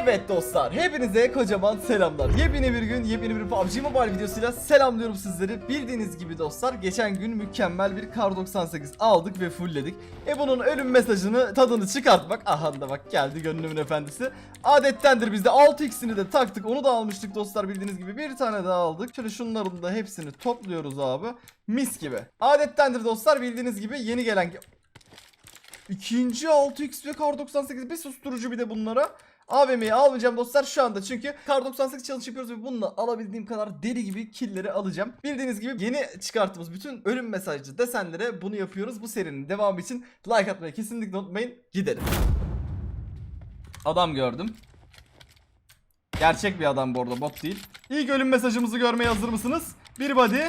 Evet dostlar, hepinize kocaman selamlar. Yepyeni bir gün, yepyeni bir PUBG Mobile videosuyla selamlıyorum sizleri. Bildiğiniz gibi dostlar, geçen gün mükemmel bir Kar 98 aldık ve fullledik. E bunun ölüm mesajını, tadını çıkartmak, aha da bak geldi gönlümün efendisi. Adettendir biz de 6x'ini de taktık, onu da almıştık dostlar bildiğiniz gibi. Bir tane daha aldık. Şöyle şunların da hepsini topluyoruz abi. Mis gibi. Adettendir dostlar bildiğiniz gibi yeni gelen... İkinci 6x ve Kar 98 bir susturucu bir de bunlara. AVM'yi almayacağım dostlar şu anda çünkü Kar 98 challenge yapıyoruz ve bununla alabildiğim kadar deli gibi killleri alacağım. Bildiğiniz gibi yeni çıkarttığımız bütün ölüm mesajcı desenlere bunu yapıyoruz. Bu serinin devamı için like atmayı kesinlikle unutmayın. Gidelim. Adam gördüm. Gerçek bir adam bu arada bot değil. İlk ölüm mesajımızı görmeye hazır mısınız? Bir body.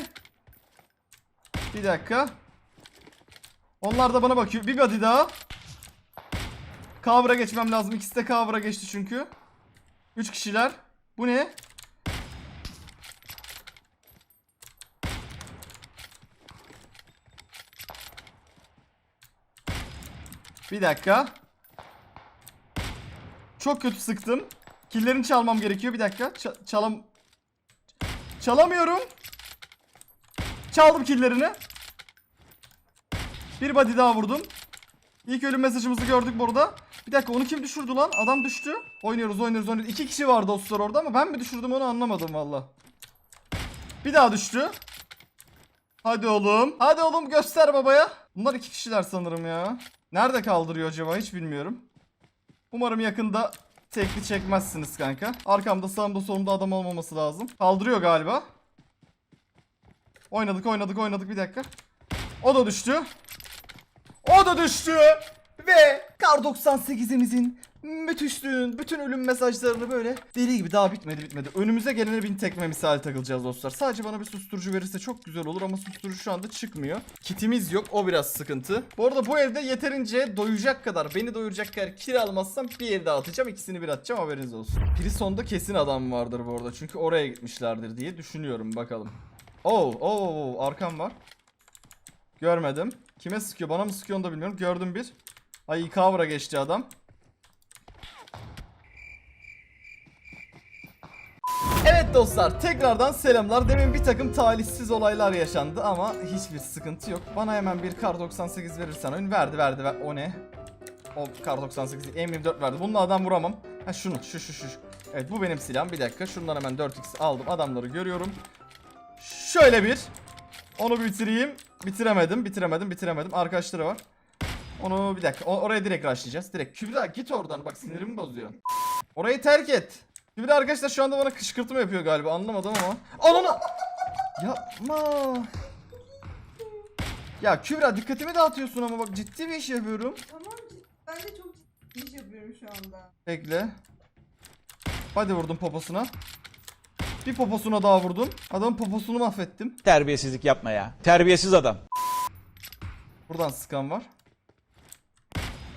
Bir dakika. Onlar da bana bakıyor. Bir body daha. Cover'a geçmem lazım. İkisi de cover'a geçti çünkü. 3 kişiler. Bu ne? Bir dakika. Çok kötü sıktım. Killerini çalmam gerekiyor. Bir dakika. Ça- çalam... Çalamıyorum. Çaldım killerini. Bir body daha vurdum. İlk ölüm mesajımızı gördük burada. Bir dakika onu kim düşürdü lan? Adam düştü. Oynuyoruz oynuyoruz oynuyoruz. İki kişi var dostlar orada ama ben mi düşürdüm onu anlamadım valla. Bir daha düştü. Hadi oğlum. Hadi oğlum göster babaya. Bunlar iki kişiler sanırım ya. Nerede kaldırıyor acaba hiç bilmiyorum. Umarım yakında tekli çekmezsiniz kanka. Arkamda sağımda solumda adam olmaması lazım. Kaldırıyor galiba. Oynadık oynadık oynadık bir dakika. O da düştü. O da düştü. Ve Kar 98'imizin müthişliğin bütün ölüm mesajlarını böyle deli gibi daha bitmedi bitmedi. Önümüze gelene bin tekme misali takılacağız dostlar. Sadece bana bir susturucu verirse çok güzel olur ama susturucu şu anda çıkmıyor. Kitimiz yok o biraz sıkıntı. Bu arada bu evde yeterince doyacak kadar beni doyuracak kadar kir almazsam bir daha atacağım. ikisini bir atacağım haberiniz olsun. Prison'da kesin adam vardır bu arada çünkü oraya gitmişlerdir diye düşünüyorum bakalım. Oo, oo, arkam var. Görmedim. Kime sıkıyor? Bana mı sıkıyor onu da bilmiyorum. Gördüm bir. Ay cover'a geçti adam. Evet dostlar tekrardan selamlar. Demin bir takım talihsiz olaylar yaşandı ama hiçbir sıkıntı yok. Bana hemen bir kar 98 verirsen oyun verdi verdi ver. O ne? O kar 98 değil, M24 verdi. Bununla adam vuramam. Ha şunu şu şu şu. Evet bu benim silahım. Bir dakika şundan hemen 4x aldım. Adamları görüyorum. Şöyle bir. Onu bitireyim. Bitiremedim, bitiremedim, bitiremedim. Arkadaşları var. Onu bir dakika. o- oraya direkt rushlayacağız. Direkt. Kübra git oradan. Bak sinirimi bozuyor. Orayı terk et. Kübra arkadaşlar şu anda bana kışkırtma yapıyor galiba. Anlamadım ama. Ananı. Yapma. Ya Kübra dikkatimi dağıtıyorsun ama bak ciddi bir iş yapıyorum. Tamam ben de çok ciddi iş yapıyorum şu anda. Bekle. Hadi vurdum poposuna. Bir poposuna daha vurdum. Adamın poposunu mahvettim. Terbiyesizlik yapma ya. Terbiyesiz adam. Buradan sıkan var.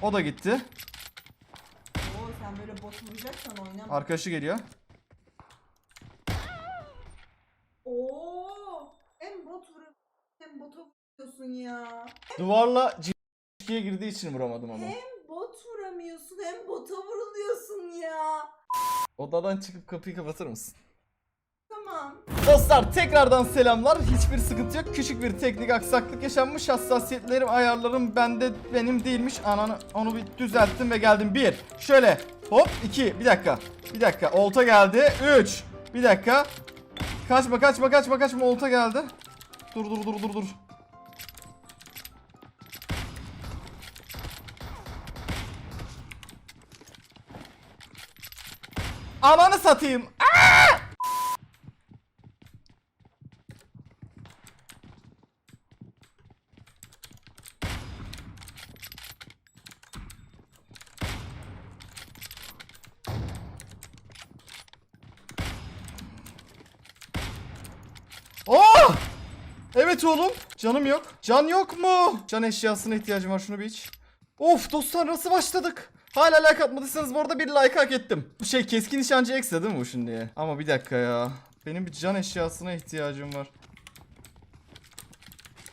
O da gitti. Oo sen böyle bot vuracaksan oynama. Arkadaşı geliyor. Oo hem bot vurup hem bota vuruyorsun ya. Duvarla c***ye girdiği için vuramadım ama. Hem bot vuramıyorsun hem bota vuruluyorsun ya. Odadan çıkıp kapıyı kapatır mısın? Dostlar tekrardan selamlar. Hiçbir sıkıntı yok. Küçük bir teknik aksaklık yaşanmış. Hassasiyetlerim, ayarlarım bende benim değilmiş. Ananı onu bir düzelttim ve geldim. Bir. Şöyle. Hop. iki. Bir dakika. Bir dakika. Olta geldi. Üç. Bir dakika. Kaçma kaçma kaçma kaçma. Olta geldi. Dur dur dur dur dur. Ananı satayım. Oh! Oğlum. Canım yok. Can yok mu? Can eşyasına ihtiyacım var. Şunu bir iç. Of dostlar nasıl başladık? Hala like atmadıysanız bu arada bir like hak ettim. Bu şey keskin nişancı ekstra değil mi bu şimdi? Ama bir dakika ya. Benim bir can eşyasına ihtiyacım var.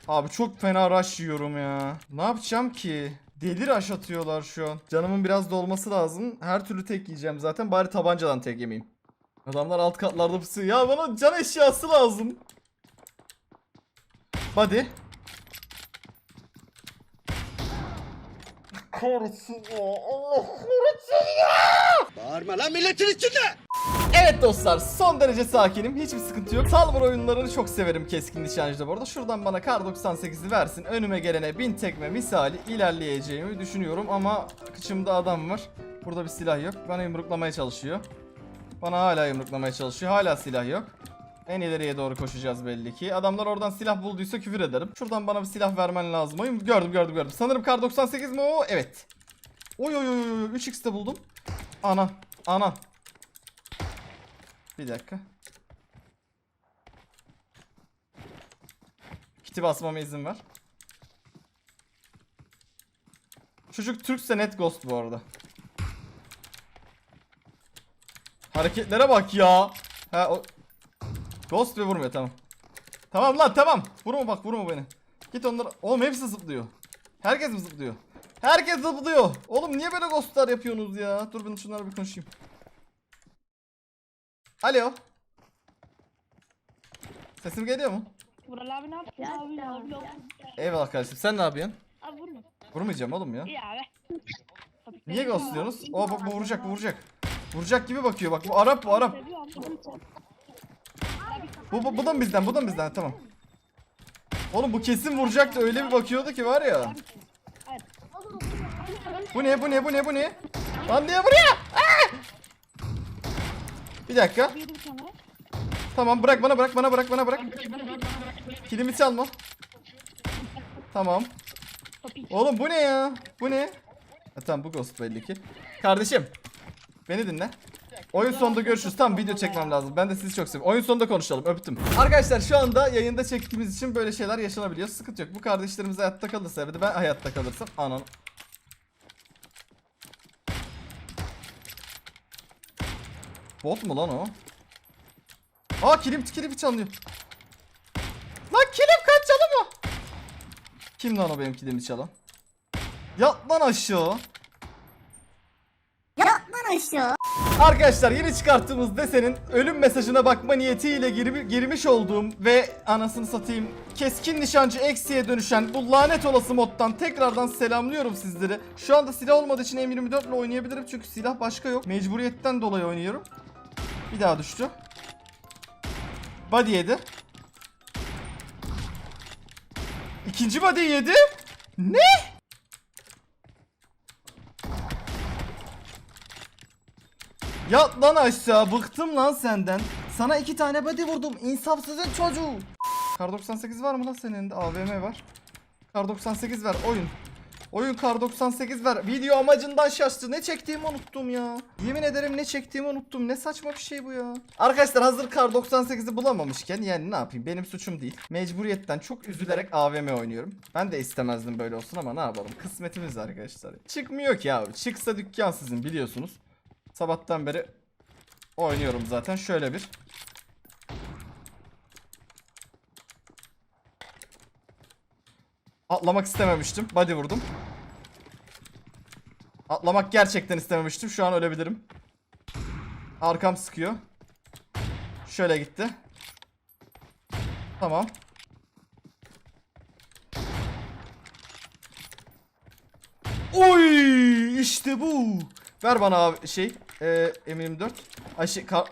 Abi çok fena rush yiyorum ya. Ne yapacağım ki? Deli rush atıyorlar şu an. Canımın biraz dolması lazım. Her türlü tek yiyeceğim zaten. Bari tabancadan tek yemeyeyim. Adamlar alt katlarda pusuyor. Ya bana can eşyası lazım. Body. Kahretsin ya. Allah kahretsin ya. Bağırma lan milletin içinde. Evet dostlar son derece sakinim. Hiçbir sıkıntı yok. Salvor oyunlarını çok severim keskin nişancıda bu arada. Şuradan bana kar 98'i versin. Önüme gelene bin tekme misali ilerleyeceğimi düşünüyorum ama kıçımda adam var. Burada bir silah yok. Bana yumruklamaya çalışıyor. Bana hala yumruklamaya çalışıyor. Hala silah yok. En ileriye doğru koşacağız belli ki. Adamlar oradan silah bulduysa küfür ederim. Şuradan bana bir silah vermen lazım. Oyun gördüm gördüm gördüm. Sanırım kar 98 mi o? Evet. Oy oy oy oy 3x de buldum. Ana. Ana. Bir dakika. Kiti basmama izin ver. Çocuk Türkse net ghost bu arada. Hareketlere bak ya. Ha o Ghost ve vurmuyor tamam. Tamam lan tamam. Vurma bak vurma beni. Git onlara. Oğlum hepsi zıplıyor. Herkes mi zıplıyor? Herkes zıplıyor. Oğlum niye böyle ghostlar yapıyorsunuz ya? Dur ben şunlara bir konuşayım. Alo. Sesim geliyor mu? Vural abi ne yaptın abi? Abi yok. Eyvallah kardeşim. Sen ne yapıyorsun? Abi vurma. Vurmayacağım oğlum ya. İyi abi. Niye ghostluyorsunuz? O bak bu vuracak bu vuracak. Vuracak gibi bakıyor bak bu Arap bu Arap. Bu, bu, bu da mı bizden bu da mı bizden tamam. Oğlum bu kesin vuracaktı öyle bir bakıyordu ki var ya. Bu ne bu ne bu ne bu ne? Lan niye vuruyor? Aa! Bir dakika. Tamam bırak bana bırak bana bırak bana bırak. Kilimi çalma. Tamam. Oğlum bu ne ya? Bu ne? Ha, tamam bu ghost belli ki. Kardeşim. Beni dinle. Oyun sonunda görüşürüz. Tam video çekmem lazım. Ben de sizi çok seviyorum. Oyun sonunda konuşalım. Öptüm. Arkadaşlar şu anda yayında çektiğimiz için böyle şeyler yaşanabiliyor. Sıkıntı yok. Bu kardeşlerimiz hayatta kalırsa ve de ben hayatta kalırsam. Anan. Bot mu lan o? Aa kilim kilim çalınıyor. Lan kilim kaç çalın mı? Kim lan o benim kilimi çalan? Yat lan aşağı. Lan aşağı. Arkadaşlar yeni çıkarttığımız desenin ölüm mesajına bakma niyetiyle gir- girmiş olduğum ve anasını satayım keskin nişancı eksiye dönüşen bu lanet olası moddan tekrardan selamlıyorum sizleri. Şu anda silah olmadığı için M24 ile oynayabilirim çünkü silah başka yok. Mecburiyetten dolayı oynuyorum. Bir daha düştü. Body yedi. İkinci body yedi. Ne? Yat lan aşağı bıktım lan senden. Sana iki tane body vurdum insafsızın çocuğu. Kar 98 var mı lan senin elinde? AVM var. Kar 98 ver oyun. Oyun kar 98 ver. Video amacından şaştı. Ne çektiğimi unuttum ya. Yemin ederim ne çektiğimi unuttum. Ne saçma bir şey bu ya. Arkadaşlar hazır kar 98'i bulamamışken yani ne yapayım? Benim suçum değil. Mecburiyetten çok üzülerek AVM oynuyorum. Ben de istemezdim böyle olsun ama ne yapalım? Kısmetimiz arkadaşlar. Çıkmıyor ki abi. Çıksa dükkan sizin biliyorsunuz. Sabahtan beri oynuyorum zaten. Şöyle bir. Atlamak istememiştim. Body vurdum. Atlamak gerçekten istememiştim. Şu an ölebilirim. Arkam sıkıyor. Şöyle gitti. Tamam. Oy işte bu. Ver bana abi şey e, M24. Ay şey kar...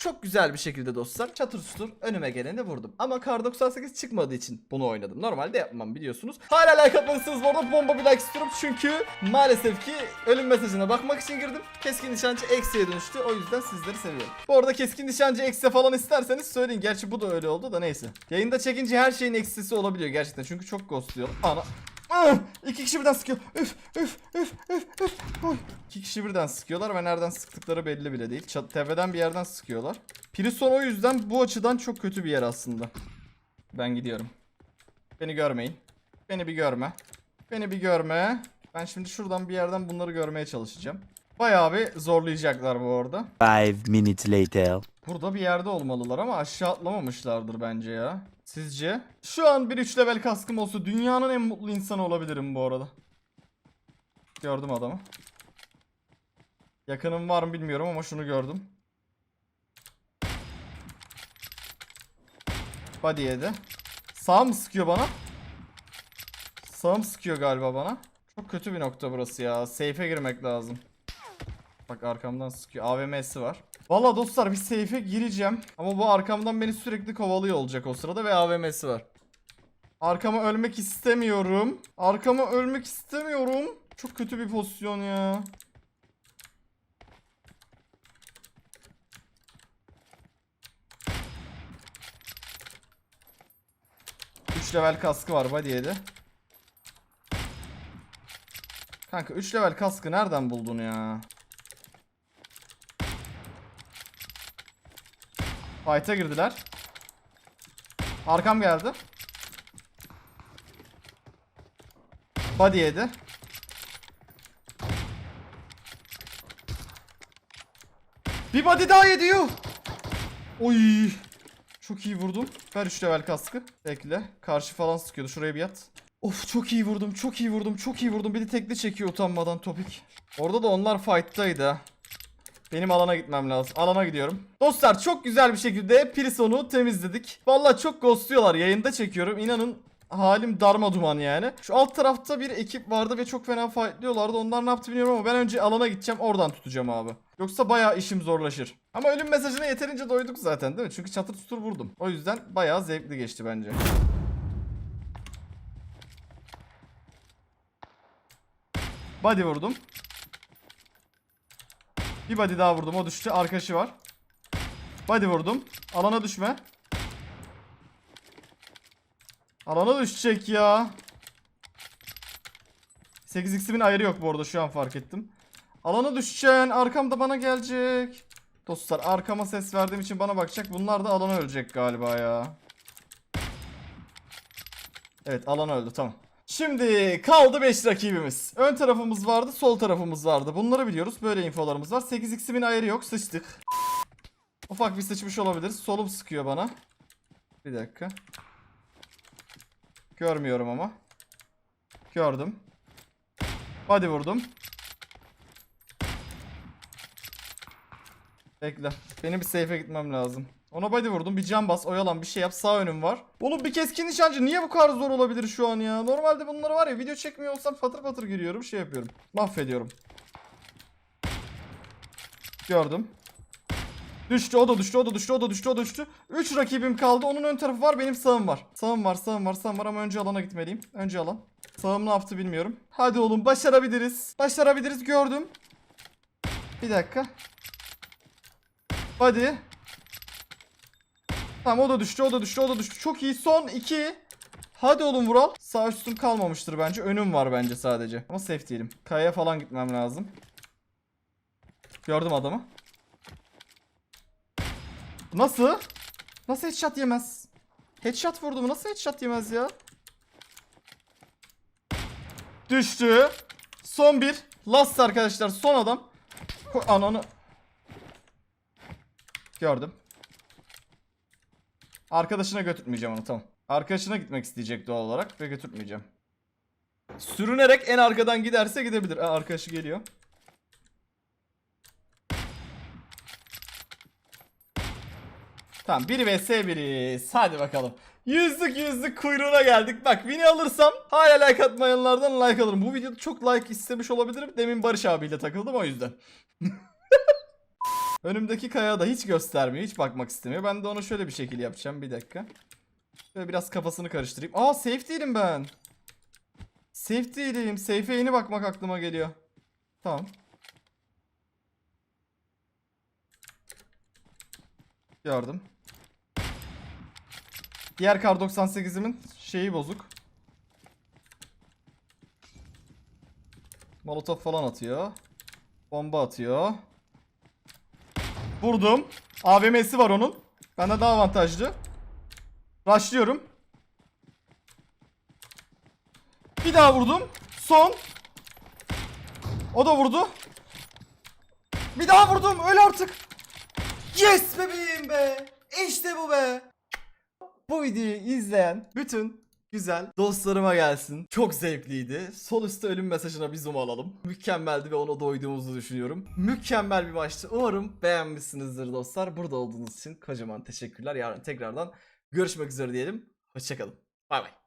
Çok güzel bir şekilde dostlar çatır çutur önüme geleni vurdum. Ama kar 98 çıkmadığı için bunu oynadım. Normalde yapmam biliyorsunuz. Hala like atmadıysanız bu arada bomba bir like istiyorum. Çünkü maalesef ki ölüm mesajına bakmak için girdim. Keskin nişancı eksiye dönüştü. O yüzden sizleri seviyorum. Bu arada keskin nişancı eksi falan isterseniz söyleyin. Gerçi bu da öyle oldu da neyse. Yayında çekince her şeyin eksisi olabiliyor gerçekten. Çünkü çok ghostluyor. Ana. Ah! İki kişi birden sıkıyor. Üf üf üf üf üf. Oy. İki kişi birden sıkıyorlar ve nereden sıktıkları belli bile değil. Çat tepeden bir yerden sıkıyorlar. Prison o yüzden bu açıdan çok kötü bir yer aslında. Ben gidiyorum. Beni görmeyin. Beni bir görme. Beni bir görme. Ben şimdi şuradan bir yerden bunları görmeye çalışacağım. Bayağı bir zorlayacaklar bu arada. Five minutes later. Burada bir yerde olmalılar ama aşağı atlamamışlardır bence ya. Sizce? Şu an bir 3 level kaskım olsa dünyanın en mutlu insanı olabilirim bu arada. Gördüm adamı. Yakınım var mı bilmiyorum ama şunu gördüm. Body yedi. Sağ mı sıkıyor bana? Sağ mı sıkıyor galiba bana? Çok kötü bir nokta burası ya. Safe'e girmek lazım. Bak arkamdan sıkıyor. AVM'si var. Valla dostlar bir safe'e gireceğim. Ama bu arkamdan beni sürekli kovalıyor olacak o sırada ve AVM'si var. Arkama ölmek istemiyorum. Arkama ölmek istemiyorum. Çok kötü bir pozisyon ya. Üç level kaskı var body yedi. Kanka 3 level kaskı nereden buldun ya? Fight'a girdiler. Arkam geldi. Body yedi. Bir body daha yedi yuh. Oy. Çok iyi vurdum. Ver 3 level kaskı. Bekle. Karşı falan sıkıyordu. Şuraya bir yat. Of çok iyi vurdum. Çok iyi vurdum. Çok iyi vurdum. Bir de tekli çekiyor utanmadan topik. Orada da onlar fight'taydı ha. Benim alana gitmem lazım. Alana gidiyorum. Dostlar çok güzel bir şekilde Prison'u temizledik. Vallahi çok ghostluyorlar. Yayında çekiyorum. İnanın halim darma duman yani. Şu alt tarafta bir ekip vardı ve çok fena fightlıyorlardı. Onlar ne yaptı bilmiyorum ama ben önce alana gideceğim. Oradan tutacağım abi. Yoksa bayağı işim zorlaşır. Ama ölüm mesajına yeterince doyduk zaten değil mi? Çünkü çatır tutur vurdum. O yüzden bayağı zevkli geçti bence. Body vurdum. Bir body daha vurdum. O düştü. Arkadaşı var. Body vurdum. Alana düşme. Alana düşecek ya. 8x'imin ayarı yok bu arada şu an fark ettim. Alana düşeceksin. Arkamda bana gelecek. Dostlar arkama ses verdiğim için bana bakacak. Bunlar da alana ölecek galiba ya. Evet alan öldü tamam. Şimdi kaldı 5 rakibimiz. Ön tarafımız vardı, sol tarafımız vardı. Bunları biliyoruz. Böyle infolarımız var. 8x'imin ayarı yok. Sıçtık. Ufak bir sıçmış olabiliriz. Solum sıkıyor bana. Bir dakika. Görmüyorum ama. Gördüm. Hadi vurdum. Bekle. Benim bir safe'e gitmem lazım. Ona body vurdum. Bir can bas. Oyalan bir şey yap. Sağ önüm var. Oğlum bir keskin nişancı niye bu kadar zor olabilir şu an ya? Normalde bunları var ya video çekmiyor olsam patır patır giriyorum. Şey yapıyorum. Mahvediyorum. Gördüm. Düştü o da düştü o da düştü o da düştü o da düştü. 3 rakibim kaldı. Onun ön tarafı var benim sağım var. Sağım var sağım var sağım var ama önce alana gitmeliyim. Önce alan. Sağım ne yaptı bilmiyorum. Hadi oğlum başarabiliriz. Başarabiliriz gördüm. Bir dakika. Hadi. Tamam o da düştü o da düştü o da düştü. Çok iyi son 2. Hadi oğlum Vural. Sağ üstüm kalmamıştır bence. Önüm var bence sadece. Ama safe değilim. Kayaya falan gitmem lazım. Gördüm adamı. Nasıl? Nasıl headshot yemez? Headshot vurdu mu? Nasıl headshot yemez ya? Düştü. Son bir. Last arkadaşlar. Son adam. Ananı. Gördüm. Arkadaşına götürmeyeceğim onu tamam. Arkadaşına gitmek isteyecek doğal olarak ve götürmeyeceğim. Sürünerek en arkadan giderse gidebilir. Aa, arkadaşı geliyor. Tamam 1 vs 1'iz. Hadi bakalım. Yüzlük yüzlük kuyruğuna geldik. Bak win'i alırsam hala like atmayanlardan like alırım. Bu videoda çok like istemiş olabilirim. Demin Barış abiyle takıldım o yüzden. Önümdeki kaya da hiç göstermiyor. Hiç bakmak istemiyor. Ben de onu şöyle bir şekil yapacağım. Bir dakika. Şöyle biraz kafasını karıştırayım. Aa safe değilim ben. Safe değilim. Safe'e yeni bakmak aklıma geliyor. Tamam. Gördüm. Diğer kar 98'imin şeyi bozuk. Molotof falan atıyor. Bomba atıyor. Vurdum. AVM'si var onun. Benden daha avantajlı. Rushlıyorum. Bir daha vurdum. Son. O da vurdu. Bir daha vurdum. Öl artık. Yes bebeğim be. İşte bu be. Bu videoyu izleyen bütün güzel dostlarıma gelsin. Çok zevkliydi. Sol üstte ölüm mesajına bir zoom alalım. Mükemmeldi ve ona doyduğumuzu düşünüyorum. Mükemmel bir maçtı. Umarım beğenmişsinizdir dostlar. Burada olduğunuz için kocaman teşekkürler. Yarın tekrardan görüşmek üzere diyelim. Hoşçakalın. Bay bay.